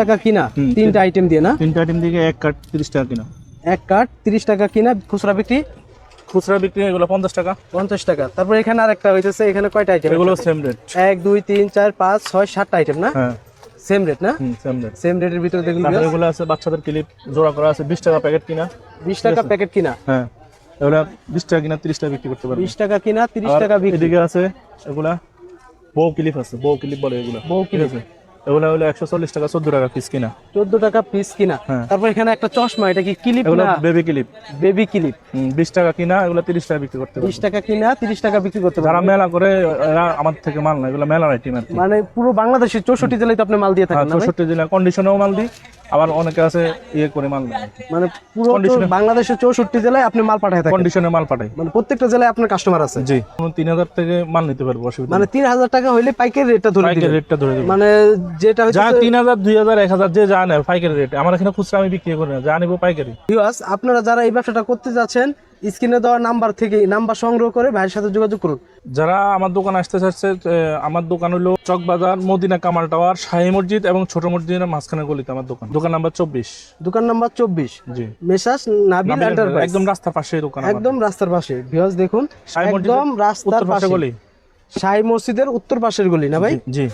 টাকা কিনা? তিনটা আইটেম দিয়ে না? তিনটা আইটেম দিকে এক কাঠ তিরিশ টাকা কিনা। এক কাঠ তিরিশ টাকা কিনা? খুচরা বিক্রি? খুচরা বিক্রি এগুলো পঞ্চাশ টাকা। পঞ্চাশ টাকা। তারপর এখানে আর একটা হইতেছে এখানে কয়টা আইটেম এগুলো সেম রেট এক দুই তিন চার পাঁচ ছয় সাতটা আইটেম না? হ্যাঁ। সেম রেট না? সেম রেট সেম রেটের ভিতরে দেখুন এগুলো আছে বাচ্চাদের ক্লিপ জোড়া করা আছে বিশ টাকা প্যাকেট কিনা। বিশ টাকা প্যাকেট কিনা? হ্যাঁ। এগুলো বিশ টাকা কিনা তিরিশ টাকা বিক্রি করতে পারবে। বিশ টাকা কিনা তিরিশ টাকা বিক্রি। এদিকে আছে এগুলা বউ ক্লিপ আছে বউ ক্লিপ বলে এগুলো। বউ ঠিক আছে? এগুলো হলো একশো চল্লিশ টাকা চোদ্দ টাকা পিস কিনা। চোদ্দ টাকা পিস কিনা। হ্যাঁ। তারপর এখানে একটা চশমা এটা কি ক্লিপ এগুলো বেবি ক্লিপ বেবি ক্লিপ বিশ টাকা কিনা এগুলো তিরিশ টাকা বিক্রি করতে বিশ টাকা কিনা তিরিশ টাকা বিক্রি করতে যারা মেলা করে আমার থেকে মাল না এগুলো মেলার আইটেম মানে পুরো বাংলাদেশের চৌষট্টি জেলায় তো আপনি মাল দিয়ে হ্যাঁ থাকেন চৌষট্টি জেলা কন্ডিশনেও মাল দিই। আবার অনেকে আছে ইয়ে করে মাল মানে পুরো বাংলাদেশের চৌষট্টি জেলায় আপনি মাল পাঠায় থাকেন। কন্ডিশনে মাল পাঠাই মানে প্রত্যেকটা জেলায় আপনার কাস্টমার আছে। জি। তিন হাজার থেকে মাল নিতে পারব অসুবিধা মানে তিন হাজার টাকা হইলে পাইকের রেটটা ধরে পাইকের রেটটা ধরে মানে যেটা যা হচ্ছে তিন হাজার দুই হাজার এক হাজার যে যা নেয় পাইকারি রেট আমার এখানে খুচরা আমি বিক্রি করি না যা নিবো পাইকারি। আপনারা যারা এই ব্যবসাটা করতে যাচ্ছেন স্ক্রিনে দেওয়া নাম্বার থেকে নাম্বার সংগ্রহ করে ভাইয়ের সাথে যোগাযোগ করুন। যারা আমার দোকান আসতে চাচ্ছে আমার দোকান হলো চকবাজার মদিনা কামাল টাওয়ার শাহী মসজিদ এবং ছোট মসজিদের মাঝখানে গলিতে আমার দোকান। দোকান নাম্বার চব্বিশ। দোকান নাম্বার চব্বিশ। জি। মেসাস নাবিল এন্টারপ্রাইজ একদম রাস্তার পাশে দোকান একদম রাস্তার পাশে। ভিউয়ার্স দেখুন একদম রাস্তার পাশে। গলি। শাহী মসজিদের উত্তর পাশের গলি না ভাই? জি।